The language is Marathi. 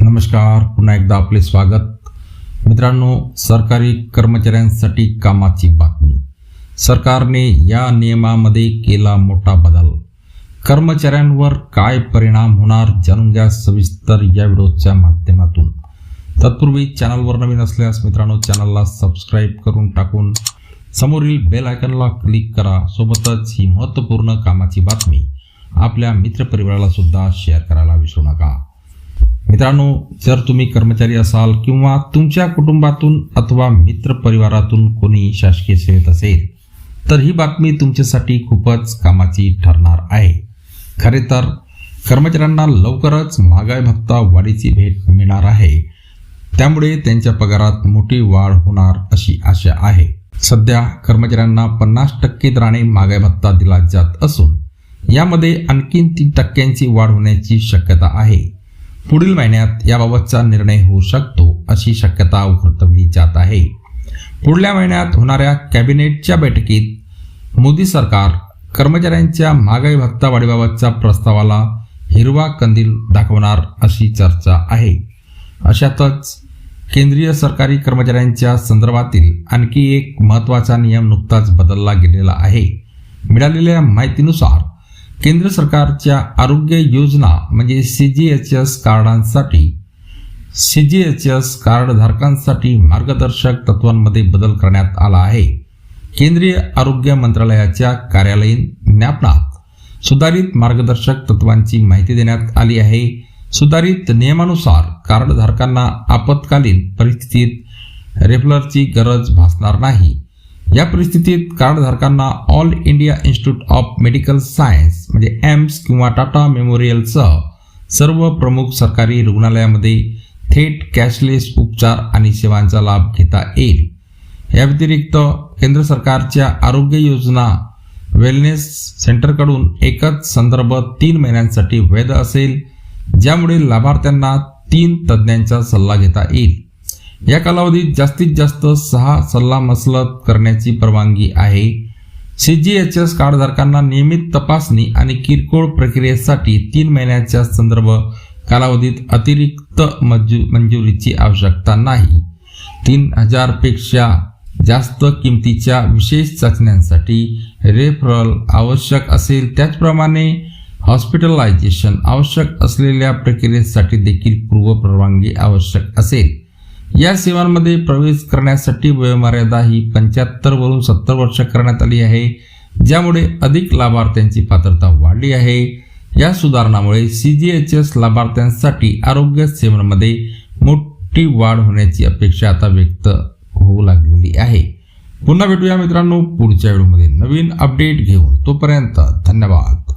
नमस्कार पुन्हा एकदा आपले स्वागत. मित्रांनो सरकारी कर्मचाऱ्यांसाठी कामाची बातमी. सरकारने या नियमामध्ये केला मोठा बदल. कर्मचाऱ्यांवर काय परिणाम होणार जाणून घ्या सविस्तर या व्हिडिओच्या माध्यमातून. तत्पूर्वी चॅनलवर नवीन असल्यास मित्रांनो चॅनलला सबस्क्राईब करून टाकून समोरील बेल आयकनला क्लिक करा. सोबतच ही महत्त्वपूर्ण कामाची बातमी आपल्या मित्रपरिवाराला सुद्धा शेअर करायला विसरू मित्रांनो जर तुम्ही कर्मचारी असाल किंवा तुमच्या कुटुंबातून अथवा मित्र परिवारातून कोणी शासकीय सेवेत असेल तर ही बातमी तुमच्यासाठी खूपच कामाची ठरणार आहे. खरे तर कर्मचाऱ्यांना लवकरच महागाई भत्ता वाढीची भेट मिळणार आहे. त्यामुळे त्यांच्या पगारात मोठी वाढ होणार अशी आशा आहे. सध्या कर्मचाऱ्यांना पन्नास टक्के दराने महागाई भत्ता दिला जात असून यामध्ये आणखीन तीन टक्क्यांची वाढ होण्याची शक्यता आहे. पुढील महिन्यात याबाबतचा निर्णय होऊ शकतो अशी शक्यता वर्तवली जात आहे. पुढल्या महिन्यात होणाऱ्या कॅबिनेटच्या बैठकीत मोदी सरकार कर्मचाऱ्यांच्या महागाई भत्ता वाढीबाबतच्या प्रस्तावाला हिरवा कंदील दाखवणार अशी चर्चा आहे. अशातच केंद्रीय सरकारी कर्मचाऱ्यांच्या संदर्भातील आणखी एक महत्त्वाचा नियम नुकताच बदलला गेलेला आहे. मिळालेल्या माहितीनुसार केंद्र सरकारच्या आरोग्य योजना म्हणजे सी जी एच एस कार्डांसाठी सी जी एच एस कार्डधारकांसाठी मार्गदर्शक तत्वांमध्ये बदल करण्यात आला आहे. केंद्रीय आरोग्य मंत्रालयाच्या कार्यालयीन ज्ञापनात सुधारित मार्गदर्शक तत्वांची माहिती देण्यात आली आहे. सुधारित नियमानुसार कार्डधारकांना आपत्कालीन परिस्थितीत रेफलरची गरज भासणार नाही. या परिस्थितीत कार्डधारकांना all India institute of medical science म्हणजे एम्स किंवा टाटा मेमोरियलसह सर्व प्रमुख सरकारी रुग्णालयामध्ये थेट कॅशलेस उपचार आणि सेवांचा लाभ घेता येईल. या व्यतिरिक्त केंद्र सरकारच्या आरोग्य योजना वेलनेस सेंटरकडून एकच संदर्भ तीन महिन्यांसाठी वैध असेल ज्यामुळे लाभार्थ्यांना तीन तज्ज्ञांचा सल्ला घेता येईल. या कालावधीत जास्तीत जास्त सहा सल्ला मसलत करण्याची परवानगी आहे. सी जी एच एस कार्डधारकांना नियमित तपासणी आणि किरकोळ प्रक्रियेसाठी तीन महिन्याच्या संदर्भ कालावधीत अतिरिक्त मंजू मंजुरीची आवश्यकता नाही. तीन हजारपेक्षा जास्त किमतीच्या विशेष चाचण्यांसाठी रेफरल आवश्यक असेल. त्याचप्रमाणे हॉस्पिटलायझेशन आवश्यक असलेल्या प्रक्रियेसाठी देखील पूर्वपरवानगी आवश्यक असेल. या सेवांमध्ये प्रवेश करण्यासाठी वयोमर्यादा ही पंच्याहत्तर वरून सत्तर वर्ष करण्यात आली आहे. ज्यामुळे अधिक लाभार्थ्यांची पात्रता वाढली आहे. या सुधारणामुळे सी जी एच एस लाभार्थ्यांसाठी आरोग्य सेवांमध्ये मोठी वाढ होण्याची अपेक्षा आता व्यक्त होऊ लागलेली आहे. पुन्हा भेटूया मित्रांनो पुढच्या व्हिडिओमध्ये. नवीन अपडेट घेऊन तोपर्यंत धन्यवाद.